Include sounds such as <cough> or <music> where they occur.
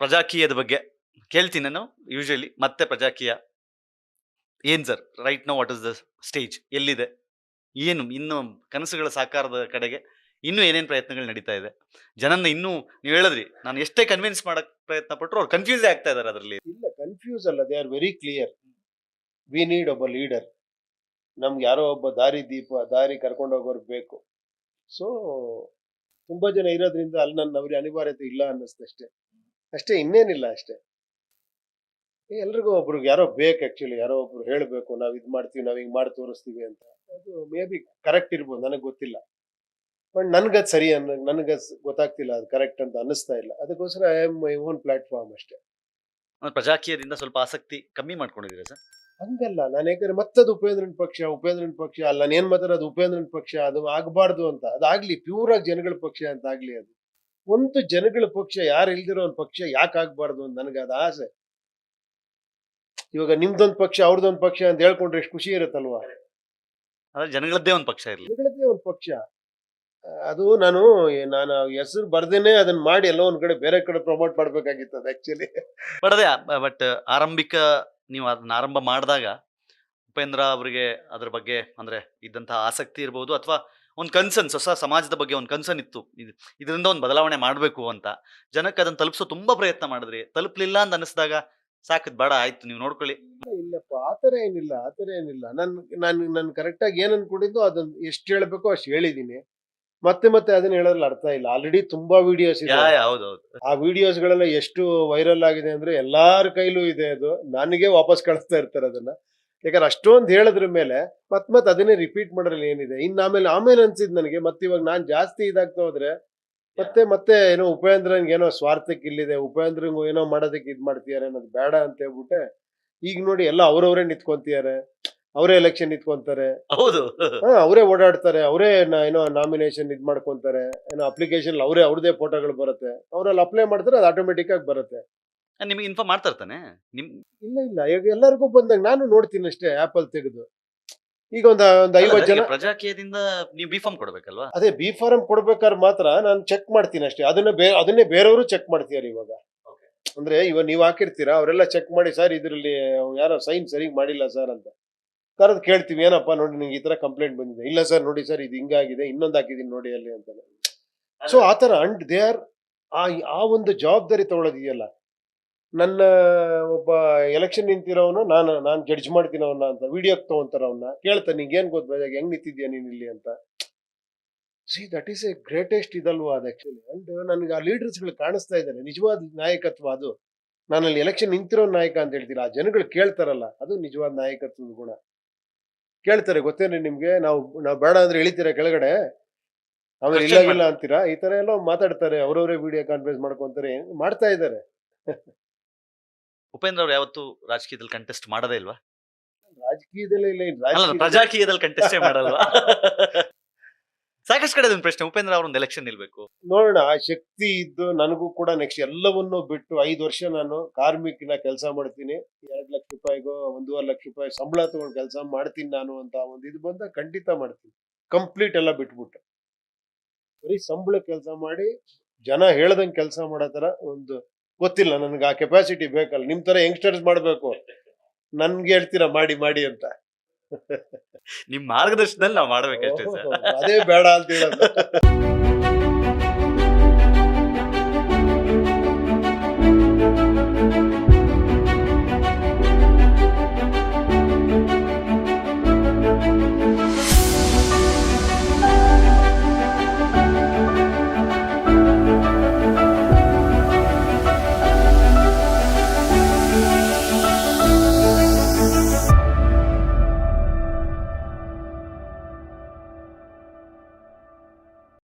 ಪ್ರಜಾಕೀಯದ ಬಗ್ಗೆ ಕೇಳ್ತೀನಿ ನಾನು ಯೂಶಲಿ ಮತ್ತೆ ಪ್ರಜಾಕೀಯ. ಏನ್ sir right no what is the stage ಎಲ್ಲಿದೆ? ಏನು, ಇನ್ನು ಕನಸುಗಳ ಸಾಕಾರದ ಕಡೆಗೆ ಇನ್ನೂ ಏನೇನು ಪ್ರಯತ್ನಗಳು ನಡೀತಾ ಇದೆ? ಜನನ್ನ ಇನ್ನೂ ನೀವು ಹೇಳಿದ್ರಿ, ನಾನು ಎಷ್ಟೇ ಕನ್ವಿನ್ಸ್ ಮಾಡಕ್ ಪ್ರಯತ್ನ ಪಟ್ಟರು ಅವ್ರು ಕನ್ಫ್ಯೂಸ್ ಆಗ್ತಾ ಇದಾರೆ ಅದರಲ್ಲಿ. ಇಲ್ಲ ಕನ್ಫ್ಯೂಸ್ ಅಲ್ಲ they are very clear we need ಒಬ್ಬ ಲೀಡರ್ ನಮ್ಗೆ ಯಾರೋ ಒಬ್ಬ ದಾರಿ ದೀಪ, ದಾರಿ ಕರ್ಕೊಂಡು ಹೋಗೋರು ಬೇಕು. ಸೊ ತುಂಬಾ ಜನ ಇರೋದ್ರಿಂದ ಅಲ್ಲಿ ನನ್ನ ಅವ್ರಿಗೆ ಅನಿವಾರ್ಯತೆ ಇಲ್ಲ ಅನ್ನಿಸ್ತಷ್ಟೇ ಅಷ್ಟೇ ಇನ್ನೇನಿಲ್ಲ ಅಷ್ಟೇ. ಎಲ್ರಿಗೂ ಒಬ್ರಿಗೆ ಯಾರೋ ಬೇಕು ಆಕ್ಚುಲಿ ಯಾರೋ ಒಬ್ರು ಹೇಳಬೇಕು ನಾವು ಇದು ಮಾಡ್ತೀವಿ ನಾವು ಹಿಂಗ್ ಮಾಡಿ ತೋರಿಸ್ತೀವಿ ಅಂತ. ಅದು ಮೇ ಬಿ ಕರೆಕ್ಟ್ ಇರ್ಬೋದು ನನಗೆ ಗೊತ್ತಿಲ್ಲ. ಬಟ್ ಅದು ಸರಿ ಅನ್ನ ನನಗೆ ಗೊತ್ತಾಗ್ತಿಲ್ಲ ಅದು ಕರೆಕ್ಟ್ ಅಂತ ಅನ್ನಿಸ್ತಾ ಇಲ್ಲ. ಅದಕ್ಕೋಸ್ಕರ I am my own platform ಅಷ್ಟೇ. ಪ್ರಜಾಕೀಯದಿಂದ ಸ್ವಲ್ಪ ಆಸಕ್ತಿ ಕಮ್ಮಿ ಮಾಡ್ಕೊಂಡಿದ್ದೀರಾ ಸರ್? ಹಂಗಲ್ಲ. ನಾನು ಯಾಕಂದ್ರೆ ಮತ್ತದು ಉಪೇಂದ್ರನ್ ಪಕ್ಷ ಉಪೇಂದ್ರನ್ ಪಕ್ಷ ಅಲ್ಲ. ನಾನು ಏನು ಮಾತಾಡೋದು ಉಪೇಂದ್ರನ್ ಪಕ್ಷ? ಅದು ಆಗಬಾರ್ದು ಅಂತ. ಅದಾಗ್ಲಿ ಪ್ಯೂರ್ ಆಗಿ ಜನಗಳ ಪಕ್ಷ ಅಂತ ಆಗ್ಲಿ ಅದು. ಒಂದು ಜನಗಳ ಪಕ್ಷ ಯಾರು ಇಲ್ದಿರೋ ಒಂದು ಪಕ್ಷ ಯಾಕೆ ಆಗ್ಬಾರ್ದು ಅಂತ ನನಗೆ ಅದು ಆಸೆ. ಇವಾಗ ನಿಮ್ದೊಂದು ಪಕ್ಷ ಅವ್ರದೊಂದು ಪಕ್ಷ ಅಂತ ಹೇಳ್ಕೊಂಡ್ರೆ ಎಷ್ಟು ಖುಷಿ ಇರುತ್ತಲ್ವಾ? ಜನಗಳದ್ದೇ ಒಂದು ಪಕ್ಷ ಇರಲಿ. ಜನಗಳದ್ದೇ ಒಂದು ಪಕ್ಷ. ಅದು ನಾನು ನಾನು ಹೆಸರು ಬರ್ದೇನೆ ಅದನ್ನ ಮಾಡಿ ಎಲ್ಲೋ ಒಂದ್ ಕಡೆ ಬೇರೆ ಕಡೆ ಪ್ರಮೋಟ್ ಮಾಡ್ಬೇಕಾಗಿತ್ತು ಅದು ಆಕ್ಚುಲಿ ಬಟ್ ಅದೇ ಬಟ್ ಆರಂಭಿಕ ನೀವು ಅದನ್ನ ಆರಂಭ ಮಾಡಿದಾಗ ಉಪೇಂದ್ರ ಅವರಿಗೆ ಅದ್ರ ಬಗ್ಗೆ ಅಂದ್ರೆ ಇದ್ದಂತಹ ಆಸಕ್ತಿ ಇರ್ಬೋದು ಅಥವಾ ಒಂದು ಕನ್ಸರ್ನ್ಸ್ ಹೊಸ ಸಮಾಜದ ಬಗ್ಗೆ ಒಂದು ಕನ್ಸರ್ನ್ ಇತ್ತು. ಇದು ಇದರಿಂದ ಒಂದು ಬದಲಾವಣೆ ಮಾಡಬೇಕು ಅಂತ. ಜನಕ್ಕೆ ಅದನ್ನು ತಲುಪಿಸೋ ತುಂಬಾ ಪ್ರಯತ್ನ ಮಾಡಿದ್ರಿ. ತಲುಪಲಿಲ್ಲ ಅಂತ ಅನಿಸಿದಾಗ ಸಾಕದ್ ಬೇಡ ಆಯ್ತು ನೀವು ನೋಡ್ಕೊಳ್ಳಿ. ಇಲ್ಲಪ್ಪ ಆತರ ಏನಿಲ್ಲ ಆತರ ಏನಿಲ್ಲ. ನನ್ ನಾನು ನಾನು ಕರೆಕ್ಟಾಗಿ ಏನ್ ಅನ್ಕೊಂಡಿದ್ದು ಅದನ್ನ ಎಷ್ಟು ಹೇಳ್ಬೇಕೋ ಅಷ್ಟು ಹೇಳಿದೀನಿ. ಮತ್ತೆ ಮತ್ತೆ ಅದನ್ನ ಹೇಳೋದ್ರಲ್ಲಿ ಅರ್ಥ ಇಲ್ಲ. ಆಲ್ರೆಡಿ ತುಂಬಾ ವಿಡಿಯೋಸ್ ಇದೆ. ಹೌದೌದು. ಆ ವಿಡಿಯೋಸ್ ಗಳೆಲ್ಲ ಎಷ್ಟು ವೈರಲ್ ಆಗಿದೆ ಅಂದ್ರೆ ಎಲ್ಲಾರ ಕೈಲೂ ಇದೆ ಅದು. ನನಗೆ ವಾಪಸ್ ಕಳಿಸ್ತಾ ಇರ್ತಾರೆ ಅದನ್ನ. ಯಾಕಂದ್ರೆ ಅಷ್ಟೊಂದು ಹೇಳಿದ್ರ ಮೇಲೆ ಮತ್ ಮತ್ ಅದನ್ನೇ ರಿಪೀಟ್ ಮಾಡೋದ್ರಲ್ಲಿ ಏನಿದೆ? ಇನ್ನು ಆಮೇಲೆ ಆಮೇಲೆ ಅನ್ಸಿದ್ ನನಗೆ ಮತ್ತೆ ಇವಾಗ ನಾನ್ ಜಾಸ್ತಿ ಇದಾಗ್ತಾ ಹೋದ್ರೆ ಮತ್ತೆ ಮತ್ತೆ ಏನೋ ಉಪೇಂದ್ರನ್ಗೆ ಏನೋ ಸ್ವಾರ್ಥಕ್ಕೆ ಇಲ್ಲಿದೆ ಉಪೇಂದ್ರಂಗು ಏನೋ ಮಾಡೋದಕ್ಕೆ ಇದ್ ಮಾಡ್ತಿದಾರೆ ಅನ್ನೋದು ಬೇಡ ಅಂತ ಹೇಳ್ಬಿಟ್ಟೆ. ಈಗ ನೋಡಿ ಎಲ್ಲ ಅವ್ರವ್ರೇ ನಿಂತ್ಕೊಂತಿದ್ದಾರೆ ಅವರೇ ಎಲೆಕ್ಷನ್ ನಿಂತ್ಕೊಂತಾರೆ. ಹೌದು. ಹಾ ಅವರೇ ಓಡಾಡ್ತಾರೆ ಅವರೇ ಏನೋ ನಾಮಿನೇಷನ್ ಇದ್ ಮಾಡ್ಕೊಂತಾರೆ ಏನೋ ಅಪ್ಲಿಕೇಶನ್ ಅವರೇ ಅವ್ರದೇ ಫೋಟೋಗಳು ಬರುತ್ತೆ. ಅವ್ರಲ್ಲಿ ಅಪ್ಲೈ ಮಾಡ್ತಾರೆ ಅದು ಆಟೋಮೆಟಿಕ್ ಆಗಿ ಬರುತ್ತೆ. ನಿಮಗೆ ಇನ್ಫಾರ್ಮ್ ಮಾಡ್ತಾ ಇರ್ತಾನೆ. ನಿಮ್ ಇಲ್ಲ ಇಲ್ಲ. ಈಗ ಎಲ್ಲರಿಗೂ ಬಂದಾಗ ನಾನು ನೋಡ್ತೀನಿ ಅಷ್ಟೇ ಆಪಲ್ ತೆಗೆದು. ಈಗ ಒಂದ್ ಒಂದ್ ಐವತ್ತು ಜನ ಪ್ರಜಾಕೀಯದಿಂದ ನೀವು ಬಿ ಫಾರ್ಮ್ ಕೊಡ್ಬೇಕಲ್ವಾ? ಅದೇ ಬಿ ಫಾರ್ಮ್ ಕೊಡ್ಬೇಕಾದ್ರೆ ಮಾತ್ರ ನಾನು ಚೆಕ್ ಮಾಡ್ತೀನಿ ಅಷ್ಟೇ. ಅದನ್ನ ಅದನ್ನೇ ಬೇರೆಯವರು ಚೆಕ್ ಮಾಡ್ತೀಯಾರ ಇವಾಗ. ಅಂದ್ರೆ ಇವಾಗ ನೀವು ಹಾಕಿರ್ತೀರಾ ಅವರೆಲ್ಲ ಚೆಕ್ ಮಾಡಿ ಸರ್ ಇದರಲ್ಲಿ ಯಾರೋ ಸೈನ್ ಸರಿಗ್ ಮಾಡಿಲ್ಲ ಸರ್ ಅಂತ. ಕರೆದು ಕೇಳ್ತೀವಿ ಏನಪ್ಪ ನೋಡಿ ನಿಂಗೆ ಈ ತರ ಕಂಪ್ಲೇಂಟ್ ಬಂದಿದೆ. ಇಲ್ಲ ಸರ್ ನೋಡಿ ಸರ್ ಇದು ಹಿಂಗಾಗಿದೆ ಇನ್ನೊಂದು ಹಾಕಿದೀನಿ ನೋಡಿ ಅಲ್ಲಿ ಅಂತ ಸೊ ಆತರ ಅಂಡ್ ದೇ ಆರ್ ಆ ಆ ಒಂದು ಜವಾಬ್ದಾರಿ ತಗೊಳ್ಳೋದಿದೆಯಲ್ಲ ನನ್ನ ಒಬ್ಬ ಎಲೆಕ್ಷನ್ ನಿಂತಿರೋನು ನಾನು ನಾನು ಜಡ್ಜ್ ಮಾಡ್ತೀನಿ ಅವನ್ನ ಅಂತ ವಿಡಿಯೋ ತಗೊಂತಾರ ಅವನ್ನ ಕೇಳ್ತಾನೆ ನಿಂಗೆ ಏನ್ ಗೊತ್ತ ಹೆಂಗ್ ನಿಂತಿದ್ಯಾ ನೀನ್ ಇಲ್ಲಿ ಅಂತ? See that is a greatest ಇದಲ್ವಾ ಅದು ಆಕ್ಚುಲಿ ಅಂಡ್ ನನಗೆ ಆ ಲೀಡರ್ಸ್ಗಳು ಕಾಣಿಸ್ತಾ ಇದ್ದಾರೆ. ನಿಜವಾದ ನಾಯಕತ್ವ ಅದು. ನಾನು ಅಲ್ಲಿ ಎಲೆಕ್ಷನ್ ನಿಂತಿರೋ ನಾಯಕ ಅಂತ ಹೇಳ್ತೀರಾ? ಆ ಜನಗಳು ಕೇಳ್ತಾರಲ್ಲ ಅದು ನಿಜವಾದ ನಾಯಕತ್ವದ ಗುಣ. ಕೇಳ್ತಾರೆ ಗೊತ್ತೇನೆ ನಿಮ್ಗೆ? ನಾವು ನಾವು ಬೇಡ ಅಂದ್ರೆ ಎಳಿತೀರಾ ಕೆಳಗಡೆ? ಆಮೇಲೆ ಇಲ್ಲ ಇಲ್ಲ ಅಂತೀರಾ? ಈ ತರ ಎಲ್ಲ ಮಾತಾಡ್ತಾರೆ ಅವರವರೇ ವಿಡಿಯೋ ಕಾನ್ಫರೆನ್ಸ್ ಮಾಡ್ಕೊಂತಾರೆ ಮಾಡ್ತಾ ಇದ್ದಾರೆ. <laughs> ಉಪೇಂದ್ರ ಅವ್ರು ಯಾವತ್ತು ರಾಜಕೀಯದಲ್ಲಿ ಕಂಟೆಸ್ಟ್ ಮಾಡದೇ ಇಲ್ವಾ? ರಾಜಕೀಯದಲ್ಲೇ ಇಲ್ಲ ಇನ್ ಅಲ್ಲ ರಾಜಕೀಯ ಪ್ರಜಾಕೀಯದಲ್ಲಿ ಕಂಟೆಸ್ಟೇ ಮಾಡಲ್ವಾ? <laughs> ಸಾಕಷ್ಟು ಕಡೆ ಅದೊಂದು ಪ್ರಶ್ನೆ ಉಪೇಂದ್ರ ಅವ್ರೊಂದು ಎಲೆಕ್ಷನ್ ನಿಲ್ಬೇಕು. ನೋಡೋಣ ಆ ಶಕ್ತಿ ಇದ್ದು ನನಗೂ ಕೂಡ ನೆಕ್ಸ್ಟ್ ಎಲ್ಲವನ್ನೂ ಬಿಟ್ಟು ಐದು ವರ್ಷ ನಾನು ಕಾರ್ಮಿಕನ ಕೆಲಸ ಮಾಡ್ತೀನಿ. ಎರಡ್ ಲಕ್ಷ ರೂಪಾಯಿಗೋ ಒಂದೂವರೆ ಲಕ್ಷ ರೂಪಾಯಿ ಸಂಬಳ ತಗೊಂಡು ಕೆಲಸ ಮಾಡ್ತೀನಿ ನಾನು ಅಂತ ಒಂದು ಇದು ಬಂದ ಖಂಡಿತ ಮಾಡ್ತೀನಿ. ಕಂಪ್ಲೀಟ್ ಎಲ್ಲ ಬಿಟ್ಬಿಟ್ಟು. ಬರೀ ಸಂಬಳ ಕೆಲಸ ಮಾಡಿ ಜನ ಹೇಳ್ದಂಗೆ ಕೆಲಸ ಮಾಡೋ ತರ ಒಂದು ಗೊತ್ತಿಲ್ಲ ನನಗೆ ಆ ಕೆಪಾಸಿಟಿ ಬೇಕಲ್ಲ ನಿಮ್ಮ ತರ ಯಂಗ್ಸ್ಟರ್ಸ್ ಮಾಡಬೇಕು. ನನ್ಗೆ ಹೇಳ್ತೀರಾ ಮಾಡಿ ಮಾಡಿ ಅಂತ. <laughs> ನಿಮ್ ಮಾರ್ಗದರ್ಶನದಲ್ಲಿ ನಾವು ಮಾಡ್ಬೇಕಷ್ಟೇ ಅದೇ ಬೇಡ ಅಂತ ಹೇಳೋದು. <laughs>